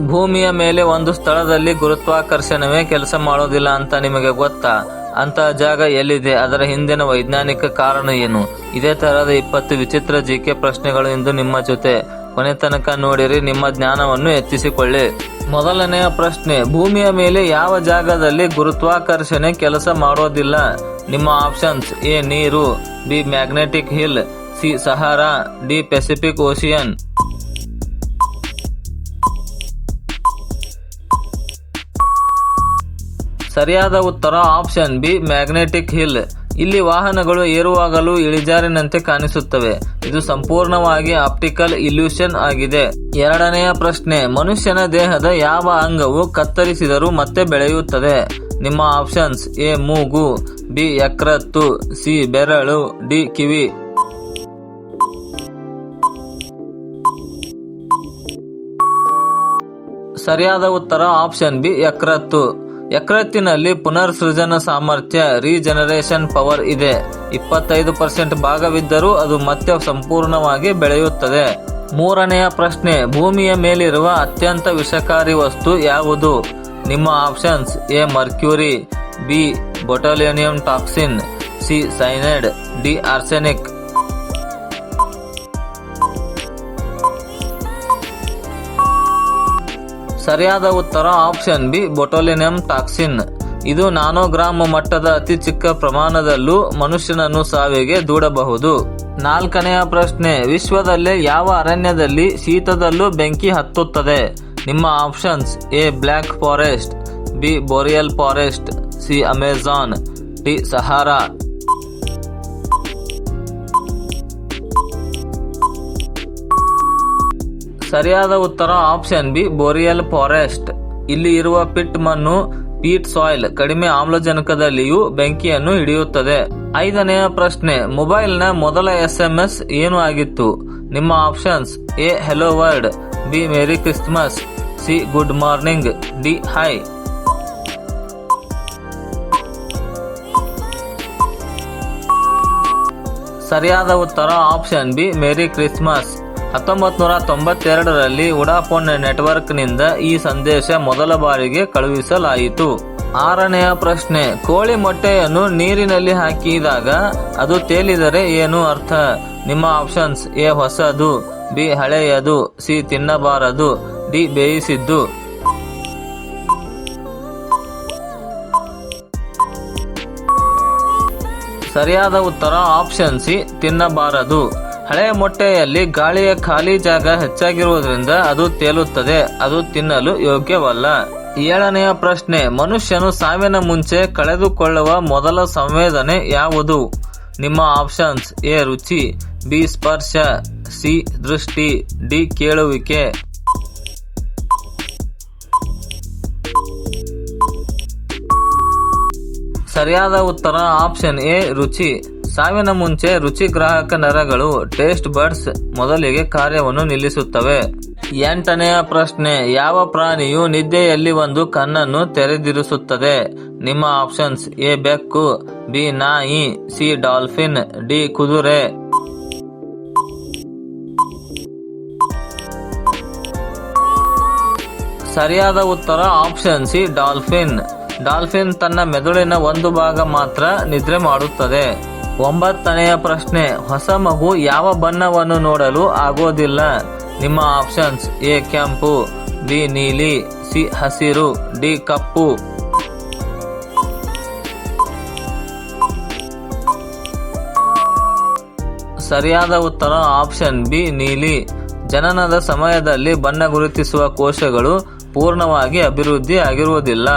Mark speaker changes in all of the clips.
Speaker 1: ಭೂಮಿಯ ಮೇಲೆ ಒಂದು ಸ್ಥಳದಲ್ಲಿ ಗುರುತ್ವಾಕರ್ಷಣವೇ ಕೆಲಸ ಮಾಡೋದಿಲ್ಲ ಅಂತ ನಿಮಗೆ ಗೊತ್ತಾ? ಅಂತ ಜಾಗ ಎಲ್ಲಿದೆ? ಅದರ ಹಿಂದಿನ ವೈಜ್ಞಾನಿಕ ಕಾರಣ ಏನು? ಇದೇ ತರಹದ ಇಪ್ಪತ್ತು ವಿಚಿತ್ರ ಜಿ ಕೆ ಪ್ರಶ್ನೆಗಳು ಇಂದು ನಿಮ್ಮ ಜೊತೆ. ಕೊನೆ ತನಕ ನೋಡಿರಿ, ನಿಮ್ಮ ಜ್ಞಾನವನ್ನು ಹೆಚ್ಚಿಸಿಕೊಳ್ಳಿ. ಮೊದಲನೆಯ ಪ್ರಶ್ನೆ, ಭೂಮಿಯ ಮೇಲೆ ಯಾವ ಜಾಗದಲ್ಲಿ ಗುರುತ್ವಾಕರ್ಷಣೆ ಕೆಲಸ ಮಾಡೋದಿಲ್ಲ? ನಿಮ್ಮ ಆಪ್ಷನ್ಸ್, ಎ, ನೀರು, B, magnetic hill, C, Sahara, D, Pacific Ocean ಸರಿಯಾದ ಉತ್ತರ ಆಪ್ಷನ್ ಬಿ, ಮ್ಯಾಗ್ನೆಟಿಕ್ ಹಿಲ್. ಇಲ್ಲಿ ವಾಹನಗಳು ಏರುವಾಗಲೂ ಇಳಿಜಾರಿನಂತೆ ಕಾಣಿಸುತ್ತವೆ. ಇದು ಸಂಪೂರ್ಣವಾಗಿ ಆಪ್ಟಿಕಲ್ ಇಲ್ಯೂಷನ್ ಆಗಿದೆ. ಎರಡನೆಯ ಪ್ರಶ್ನೆ, ಮನುಷ್ಯನ ದೇಹದ ಯಾವ ಅಂಗವು ಕತ್ತರಿಸಿದರೂ ಮತ್ತೆ ಬೆಳೆಯುತ್ತದೆ? ನಿಮ್ಮ ಆಪ್ಷನ್ಸ್ ಎ, ಮೂಗು, ಬಿ ಯಕ್ರತ್ತು ಸಿ, ಬೆರಳು, ಡಿ, ಕಿವಿ. ಸರಿಯಾದ ಉತ್ತರ ಆಪ್ಷನ್ ಬಿ, ಯಕೃತ್ತು. ಯಕೃತ್ತಿನಲ್ಲಿ ಪುನರ್ಸೃಜನ ಸಾಮರ್ಥ್ಯ ರೀಜನರೇಷನ್ ಪವರ್ ಇದೆ. ಇಪ್ಪತ್ತೈದು ಪರ್ಸೆಂಟ್ ಭಾಗವಿದ್ದರೂ ಅದು ಮತ್ತೆ ಸಂಪೂರ್ಣವಾಗಿ ಬೆಳೆಯುತ್ತದೆ. ಮೂರನೆಯ ಪ್ರಶ್ನೆ, ಭೂಮಿಯ ಮೇಲಿರುವ ಅತ್ಯಂತ ವಿಷಕಾರಿ ವಸ್ತು ಯಾವುದು? ನಿಮ್ಮ options A mercury B botulinum toxin C cyanide D arsenic ಸರಿಯಾದ ಉತ್ತರ ಆಪ್ಷನ್ ಬಿ, ಬೊಟೋಲಿನಿಯಂ ಟಾಕ್ಸಿನ್. ಇದು ನಾನೋಗ್ರಾಮ್ ಮಟ್ಟದ ಅತಿ ಚಿಕ್ಕ ಪ್ರಮಾಣದಲ್ಲೂ ಮನುಷ್ಯನನ್ನು ಸಾವಿಗೆ ದೂಡಬಹುದು. ನಾಲ್ಕನೆಯ ಪ್ರಶ್ನೆ, ವಿಶ್ವದಲ್ಲೇ ಯಾವ ಅರಣ್ಯದಲ್ಲಿ ಶೀತದಲ್ಲೂ ಬೆಂಕಿ ಹತ್ತುತ್ತದೆ? ನಿಮ್ಮ options, A, black forest, B, boreal forest, C, Amazon, D, Sahara. ಸರಿಯಾದ ಉತ್ತರ ಆಪ್ಷನ್ ಬಿ, ಬೋರಿಯಲ್ ಫಾರೆಸ್ಟ್. ಇಲ್ಲಿ ಇರುವ ಪಿಟ್ ಮಣ್ಣು, ಪೀಟ್ ಸಾಯಿಲ್, ಕಡಿಮೆ ಆಮ್ಲಜನಕದಲ್ಲಿಯೂ ಬೆಂಕಿಯನ್ನು ಹಿಡಿಯುತ್ತದೆ. ಐದನೆಯ ಪ್ರಶ್ನೆ, ಮೊಬೈಲ್ನ ಮೊದಲ ಎಸ್ ಎಂ ಎಸ್ ಏನು ಆಗಿತ್ತು? ನಿಮ್ಮ options, A, hello word B, merry Christmas, C, good morning, D, hi. ಸರಿಯಾದ ಉತ್ತರ ಆಪ್ಷನ್ ಬಿ, ಮೇರಿ ಕ್ರಿಸ್ಮಸ್. ಹತ್ತೊಂಬತ್ತು ನೂರ ತೊಂಬತ್ತೆರಡರಲ್ಲಿ ಉಡಾಫೋನ್ ನೆಟ್ವರ್ಕ್ನಿಂದ ಈ ಸಂದೇಶ ಮೊದಲ ಬಾರಿಗೆ ಕಳುಹಿಸಲಾಯಿತು. ಆರನೆಯ ಪ್ರಶ್ನೆ, ಕೋಳಿ ಮೊಟ್ಟೆಯನ್ನು ನೀರಿನಲ್ಲಿ ಹಾಕಿದಾಗ ಅದು ತೇಲಿದರೆ ಏನು ಅರ್ಥ? ನಿಮ್ಮ ಆಪ್ಷನ್ಸ್, ಎ ಹೊಸದು, ಬಿ ಹಳೆಯದು, ಸಿ ತಿನ್ನಬಾರದು, ಡಿ ಬೇಯಿಸಿದ್ದು. ಸರಿಯಾದ ಉತ್ತರ ಆಪ್ಷನ್ ಸಿ, ತಿನ್ನಬಾರದು. ಹಳೆಯ ಮೊಟ್ಟೆಯಲ್ಲಿ ಗಾಳಿಯ ಖಾಲಿ ಜಾಗ ಹೆಚ್ಚಾಗಿರುವುದರಿಂದ ಅದು ತೇಲುತ್ತದೆ, ಅದು ತಿನ್ನಲು ಯೋಗ್ಯವಲ್ಲ. ಏಳನೆಯ ಪ್ರಶ್ನೆ, ಮನುಷ್ಯನು ಸಾವಿನ ಮುಂಚೆ ಕಳೆದುಕೊಳ್ಳುವ ಮೊದಲ ಸಂವೇದನೆ ಯಾವುದು? ನಿಮ್ಮ ಆಪ್ಷನ್ಸ್, ಎ, ರುಚಿ, ಬಿ, ಸ್ಪರ್ಶ, ಸಿ, ದೃಷ್ಟಿ, ಡಿ, ಕೇಳುವಿಕೆ. ಸರಿಯಾದ ಉತ್ತರ ಆಪ್ಷನ್ ಎ, ರುಚಿ. ಸಾವಿನ ಮುಂಚೆ ರುಚಿ ಗ್ರಾಹಕ ನರಗಳು ಟೇಸ್ಟ್ ಬಡ್ಸ್ ಮೊದಲಿಗೆ ಕಾರ್ಯವನ್ನು ನಿಲ್ಲಿಸುತ್ತವೆ. ಎಂಟನೆಯ ಪ್ರಶ್ನೆ, ಯಾವ ಪ್ರಾಣಿಯು ನಿದ್ದೆಯಲ್ಲಿ ಒಂದು ಕಣ್ಣನ್ನು ತೆರೆದಿರಿಸುತ್ತದೆ? ನಿಮ್ಮ ಆಪ್ಷನ್ಸ್, ಎ, ಬೆಕ್ಕು, ಬಿ, ನಾಯಿ, ಸಿ, ಡಾಲ್ಫಿನ್, ಡಿ, ಕುದುರೆ. ಸರಿಯಾದ ಉತ್ತರ ಆಪ್ಷನ್ ಸಿ, ಡಾಲ್ಫಿನ್. ಡಾಲ್ಫಿನ್ ತನ್ನ ಮೆದುಳಿನ ಒಂದು ಭಾಗ ಮಾತ್ರ ನಿದ್ರೆ ಮಾಡುತ್ತದೆ. ಒಂಬತ್ತನೆಯ ಪ್ರಶ್ನೆ, ಹೊಸ ಮಗು ಯಾವ ಬಣ್ಣವನ್ನು ನೋಡಲು ಆಗೋದಿಲ್ಲ? ನಿಮ್ಮ ಆಪ್ಷನ್ಸ್ ಎ ಕೆಂಪು, ಬಿ ನೀಲಿ, ಸಿ ಹಸಿರು, ಡಿ ಕಪ್ಪು. ಸರಿಯಾದ ಉತ್ತರ ಆಪ್ಷನ್ ಬಿ ನೀಲಿ. ಜನನದ ಸಮಯದಲ್ಲಿ ಬಣ್ಣ ಗುರುತಿಸುವ ಕೋಶಗಳು ಪೂರ್ಣವಾಗಿ ಅಭಿವೃದ್ಧಿ ಆಗಿರುವುದಿಲ್ಲ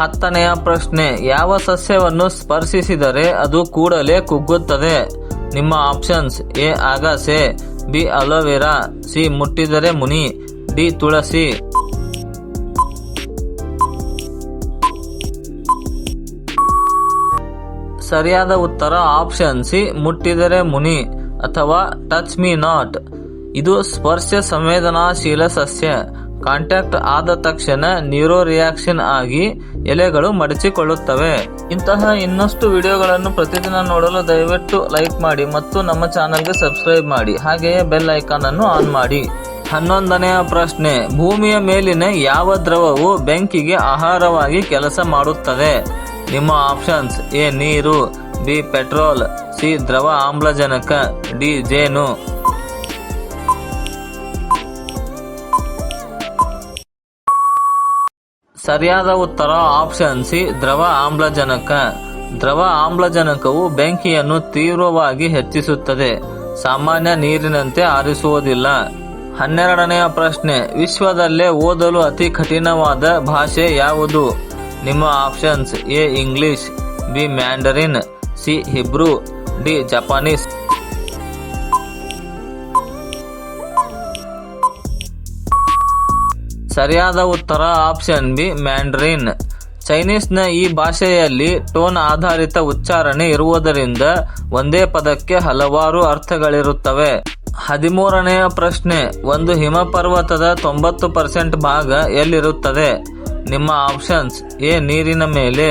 Speaker 1: ಹತ್ತನೆಯ ಪ್ರಶ್ನೆ, ಯಾವ ಸಸ್ಯವನ್ನು ಸ್ಪರ್ಶಿಸಿದರೆ ಅದು ಕೂಡಲೇ ಕುಗ್ಗುತ್ತದೆ? ನಿಮ್ಮ ಆಪ್ಷನ್ಸ್, ಎ, ಅಗಸೆ ಬಿ, ಅಲೋವೆರಾ, ಸಿ, ಮುಟ್ಟಿದರೆ ಮುನಿ, ಡಿ, ತುಳಸಿ. ಸರಿಯಾದ ಉತ್ತರ ಆಪ್ಷನ್ ಸಿ, ಮುಟ್ಟಿದರೆ ಮುನಿ ಅಥವಾ ಟಚ್ ಮೀ ನಾಟ್. ಇದು ಸ್ಪರ್ಶ ಸಂವೇದನಾಶೀಲ ಸಸ್ಯ. ಕಾಂಟ್ಯಾಕ್ಟ್ ಆದ ತಕ್ಷಣ ನ್ಯೂರೋ ರಿಯಾಕ್ಷನ್ ಆಗಿ ಎಲೆಗಳು ಮಡಚಿಕೊಳ್ಳುತ್ತವೆ. ಇಂತಹ ಇನ್ನಷ್ಟು ವಿಡಿಯೋಗಳನ್ನು ಪ್ರತಿದಿನ ನೋಡಲು ದಯವಿಟ್ಟು ಲೈಕ್ ಮಾಡಿ ಮತ್ತು ನಮ್ಮ ಚಾನಲ್ಗೆ ಸಬ್ಸ್ಕ್ರೈಬ್ ಮಾಡಿ. ಹಾಗೆಯೇ ಬೆಲ್ ಐಕಾನ್ ಅನ್ನು ಆನ್ ಮಾಡಿ. ಹನ್ನೊಂದನೆಯ ಪ್ರಶ್ನೆ, ಭೂಮಿಯ ಮೇಲಿನ ಯಾವ ದ್ರವವು ಬೆಂಕಿಗೆ ಆಹಾರವಾಗಿ ಕೆಲಸ ಮಾಡುತ್ತದೆ? ನಿಮ್ಮ ಆಪ್ಷನ್ಸ್ ಎ ನೀರು, ಬಿ ಪೆಟ್ರೋಲ್, ಸಿ ದ್ರವ ಆಮ್ಲಜನಕ, ಡಿ ಜೇನು. ಸರಿಯಾದ ಉತ್ತರ ಆಪ್ಷನ್ ಸಿ, ದ್ರವ ಆಮ್ಲಜನಕ. ದ್ರವ ಆಮ್ಲಜನಕವು ಬೆಂಕಿಯನ್ನು ತೀವ್ರವಾಗಿ ಹೆಚ್ಚಿಸುತ್ತದೆ. ಸಾಮಾನ್ಯ ನೀರಿನಂತೆ ಆರಿಸುವುದಿಲ್ಲ. ಹನ್ನೆರಡನೆಯ ಪ್ರಶ್ನೆ, ವಿಶ್ವದಲ್ಲೇ ಓದಲು ಅತಿ ಕಠಿಣವಾದ ಭಾಷೆ ಯಾವುದು? ನಿಮ್ಮ options A, English, B, Mandarin, C, Hebrew, D, Japanese. ಸರಿಯಾದ ಉತ್ತರ ಆಪ್ಷನ್ ಬಿ, ಮ್ಯಾಂಡ್ರಿನ್. ಚೈನೀಸ್ನ ಈ ಭಾಷೆಯಲ್ಲಿ ಟೋನ್ ಆಧಾರಿತ ಉಚ್ಚಾರಣೆ ಇರುವುದರಿಂದ ಒಂದೇ ಪದಕ್ಕೆ ಹಲವಾರು ಅರ್ಥಗಳಿರುತ್ತವೆ. ಹದಿಮೂರನೆಯ ಪ್ರಶ್ನೆ, ಒಂದು ಹಿಮಪರ್ವತದ ತೊಂಬತ್ತು ಪರ್ಸೆಂಟ್ ಭಾಗ ಎಲ್ಲಿರುತ್ತದೆ? ನಿಮ್ಮ ಆಪ್ಷನ್ಸ್ ಎ, ನೀರಿನ ಮೇಲೆ,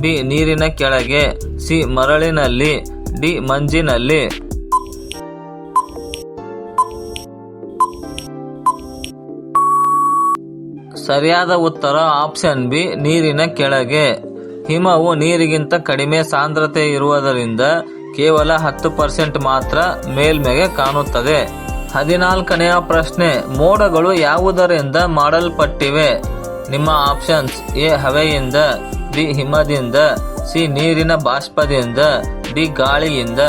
Speaker 1: ಬಿ, ನೀರಿನ ಕೆಳಗೆ, ಸಿ, ಮರಳಿನಲ್ಲಿ, ಡಿ, ಮಂಜಿನಲ್ಲಿ. ಸರಿಯಾದ ಉತ್ತರ ಆಪ್ಷನ್ ಬಿ, ನೀರಿನ ಕೆಳಗೆ. ಹಿಮವು ನೀರಿಗಿಂತ ಕಡಿಮೆ ಸಾಂದ್ರತೆ ಇರುವುದರಿಂದ ಕೇವಲ ಹತ್ತು ಪರ್ಸೆಂಟ್ ಮಾತ್ರ ಮೇಲ್ಮೆಗೆ ಕಾಣುತ್ತದೆ. ಹದಿನಾಲ್ಕನೆಯ ಪ್ರಶ್ನೆ, ಮೋಡಗಳು ಯಾವುದರಿಂದ ಮಾಡಲ್ಪಟ್ಟಿವೆ? ನಿಮ್ಮ ಆಪ್ಷನ್ಸ್ ಎ, ಹವೆಯಿಂದ, ಬಿ, ಹಿಮದಿಂದ, ಸಿ, ನೀರಿನ ಬಾಷ್ಪದಿಂದ, ಡಿ, ಗಾಳಿಯಿಂದ.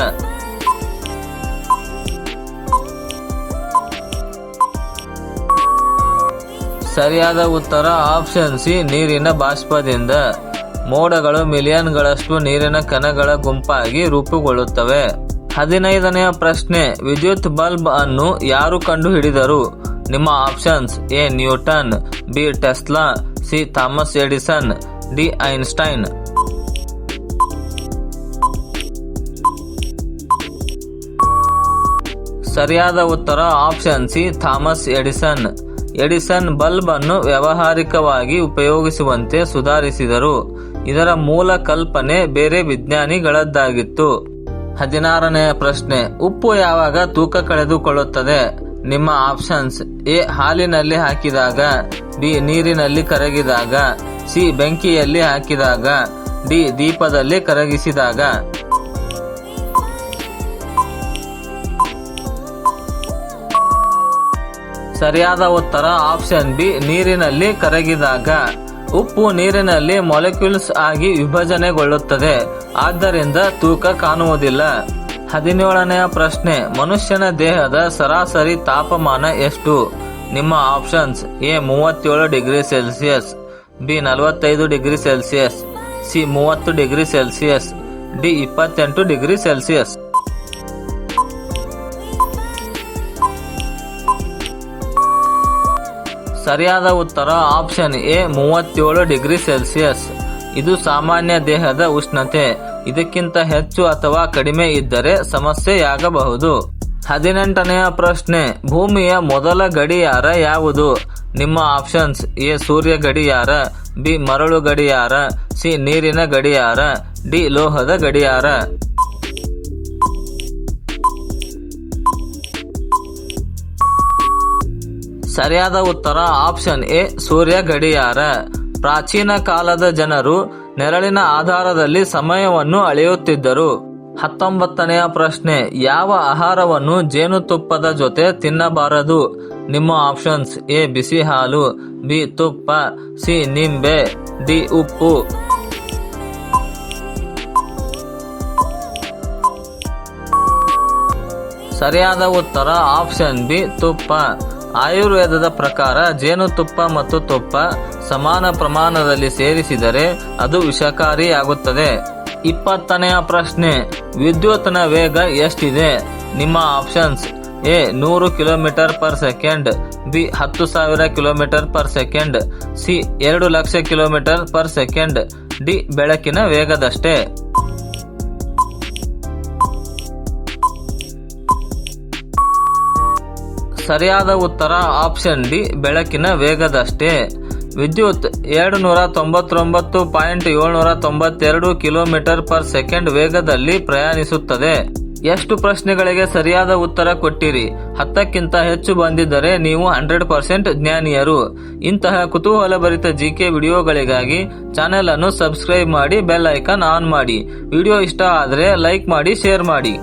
Speaker 1: ಸರಿಯಾದ ಉತ್ತರ ಆಪ್ಷನ್ ಸಿ, ನೀರಿನ ಬಾಷ್ಪದಿಂದ. ಮೋಡಗಳು ಮಿಲಿಯನ್ಗಳಷ್ಟು ನೀರಿನ ಕಣಗಳ ಗುಂಪಾಗಿ ರೂಪುಗೊಳ್ಳುತ್ತವೆ. ಹದಿನೈದನೆಯ ಪ್ರಶ್ನೆ, ವಿದ್ಯುತ್ ಬಲ್ಬ್ ಅನ್ನು ಯಾರು ಕಂಡುಹಿಡಿದರು? ನಿಮ್ಮ options A, Newton, B, Tesla, C, Thomas Edison, D, Einstein. ಸರಿಯಾದ ಉತ್ತರ option C, Thomas Edison. Edison bulb ಅನ್ನು ವ್ಯಾವಹಾರಿಕವಾಗಿ ಉಪಯೋಗಿಸುವಂತೆ ಸುಧಾರಿಸಿದರು. ಇದರ ಮೂಲ ಕಲ್ಪನೆ ಬೇರೆ ವಿಜ್ಞಾನಿಗಳದ್ದಾಗಿತ್ತು. ಹದಿನಾರನೆಯ ಪ್ರಶ್ನೆ, ಉಪ್ಪು ಯಾವಾಗ ತೂಕ ಕಳೆದುಕೊಳ್ಳುತ್ತದೆ? ನಿಮ್ಮ ಆಪ್ಷನ್ಸ್, ಎ, ಹಾಲಿನಲ್ಲಿ ಹಾಕಿದಾಗ, ಬಿ, ನೀರಿನಲ್ಲಿ ಕರಗಿದಾಗ, ಸಿ, ಬೆಂಕಿಯಲ್ಲಿ ಹಾಕಿದಾಗ, ಡಿ, ದೀಪದಲ್ಲಿ ಕರಗಿಸಿದಾಗ. ಸರಿಯಾದ ಉತ್ತರ ಆಪ್ಷನ್ ಬಿ, ನೀರಿನಲ್ಲಿ ಕರಗಿದಾಗ. ಉಪ್ಪು ನೀರಿನಲ್ಲಿ ಮೊಲೆಕ್ಯೂಲ್ಸ್ ಆಗಿ ವಿಭಜನೆಗೊಳ್ಳುತ್ತದೆ. ಆದ್ದರಿಂದ ತೂಕ ಕಾಣುವುದಿಲ್ಲ. ಹದಿನೇಳನೆಯ ಪ್ರಶ್ನೆ, ಮನುಷ್ಯನ ದೇಹದ ಸರಾಸರಿ ತಾಪಮಾನ ಎಷ್ಟು? ನಿಮ್ಮ ಆಪ್ಷನ್ಸ್, ಎ, ಮೂವತ್ತೇಳು ಡಿಗ್ರಿ ಸೆಲ್ಸಿಯಸ್, ಬಿ, ನಲವತ್ತೈದು ಡಿಗ್ರಿ ಸೆಲ್ಸಿಯಸ್, ಸಿ, ಮೂವತ್ತು ಡಿಗ್ರಿ ಸೆಲ್ಸಿಯಸ್, ಡಿ, ಇಪ್ಪತ್ತೆಂಟು ಡಿಗ್ರಿ ಸೆಲ್ಸಿಯಸ್. ಸರಿಯಾದ ಉತ್ತರ ಆಪ್ಷನ್ ಎ, ಮೂವತ್ತೇಳು ಡಿಗ್ರಿ ಸೆಲ್ಸಿಯಸ್. ಇದು ಸಾಮಾನ್ಯ ದೇಹದ ಉಷ್ಣತೆ. ಇದಕ್ಕಿಂತ ಹೆಚ್ಚು ಅಥವಾ ಕಡಿಮೆ ಇದ್ದರೆ ಸಮಸ್ಯೆಯಾಗಬಹುದು. ಹದಿನೆಂಟನೆಯ ಪ್ರಶ್ನೆ, ಭೂಮಿಯ ಮೊದಲ ಗಡಿಯಾರ ಯಾವುದು? ನಿಮ್ಮ ಆಪ್ಷನ್ಸ್ ಎ, ಸೂರ್ಯ ಗಡಿಯಾರ, ಬಿ, ಮರಳು ಗಡಿಯಾರ, ಸಿ, ನೀರಿನ ಗಡಿಯಾರ, ಡಿ, ಲೋಹದ ಗಡಿಯಾರ. ಸರಿಯಾದ ಉತ್ತರ ಆಪ್ಷನ್ ಎ, ಸೂರ್ಯ ಗಡಿಯಾರ. ಪ್ರಾಚೀನ ಕಾಲದ ಜನರು ನೆರಳಿನ ಆಧಾರದಲ್ಲಿ ಸಮಯವನ್ನು ಅಳೆಯುತ್ತಿದ್ದರು. ಹತ್ತೊಂಬತ್ತನೆಯ ಪ್ರಶ್ನೆ, ಯಾವ ಆಹಾರವನ್ನು ಜೇನುತುಪ್ಪದ ಜೊತೆ ತಿನ್ನಬಾರದು? ನಿಮ್ಮ ಆಪ್ಷನ್ಸ್ ಎ, ಬಿಸಿ ಹಾಲು, ಬಿ, ತುಪ್ಪ, ಸಿ, ನಿಂಬೆ, ಡಿ, ಉಪ್ಪು. ಸರಿಯಾದ ಉತ್ತರ ಆಪ್ಷನ್ ಬಿ, ತುಪ್ಪ. ಆಯುರ್ವೇದದ ಪ್ರಕಾರ ಜೇನುತುಪ್ಪ ಮತ್ತು ತುಪ್ಪ ಸಮಾನ ಪ್ರಮಾಣದಲ್ಲಿ ಸೇರಿಸಿದರೆ ಅದು ವಿಷಕಾರಿಯಾಗುತ್ತದೆ. ಇಪ್ಪತ್ತನೆಯ ಪ್ರಶ್ನೆ, ವಿದ್ಯುತ್ನ ವೇಗ ಎಷ್ಟಿದೆ? ನಿಮ್ಮ ಆಪ್ಷನ್ಸ್ ಎ, ನೂರು ಕಿಲೋಮೀಟರ್ ಪರ್ ಸೆಕೆಂಡ್, ಬಿ, ಹತ್ತು ಸಾವಿರ ಕಿಲೋಮೀಟರ್ ಪರ್ ಸೆಕೆಂಡ್, ಸಿ, ಎರಡು lakh kilometre per second, D, ಬೆಳಕಿನ ವೇಗದಷ್ಟೇ. ಸರಿಯಾದ ಉತ್ತರ ಆಪ್ಷನ್ ಡಿ, ಬೆಳಕಿನ ವೇಗದಷ್ಟೇ. ವಿದ್ಯುತ್ ಎರಡು ನೂರ ತೊಂಬತ್ತೊಂಬತ್ತು ಪಾಯಿಂಟ್ ಏಳ್ನೂರ ತೊಂಬತ್ತೆರಡು ಕಿಲೋಮೀಟರ್ ಪರ್ ಸೆಕೆಂಡ್ ವೇಗದಲ್ಲಿ ಪ್ರಯಾಣಿಸುತ್ತದೆ. ಎಷ್ಟು ಪ್ರಶ್ನೆಗಳಿಗೆ ಸರಿಯಾದ ಉತ್ತರ ಕೊಟ್ಟಿರಿ? ಹತ್ತಕ್ಕಿಂತ ಹೆಚ್ಚು ಬಂದಿದ್ದರೆ ನೀವು ಹಂಡ್ರೆಡ್ ಪರ್ಸೆಂಟ್ ಜ್ಞಾನಿಯರು. ಇಂತಹ ಕುತೂಹಲಭರಿತ ಜಿಕೆ ವಿಡಿಯೋಗಳಿಗಾಗಿ ಚಾನೆಲ್ ಅನ್ನು ಸಬ್ಸ್ಕ್ರೈಬ್ ಮಾಡಿ, ಬೆಲ್ ಐಕಾನ್ ಆನ್ ಮಾಡಿ. ವಿಡಿಯೋ ಇಷ್ಟ ಆದರೆ ಲೈಕ್ ಮಾಡಿ, ಶೇರ್ ಮಾಡಿ.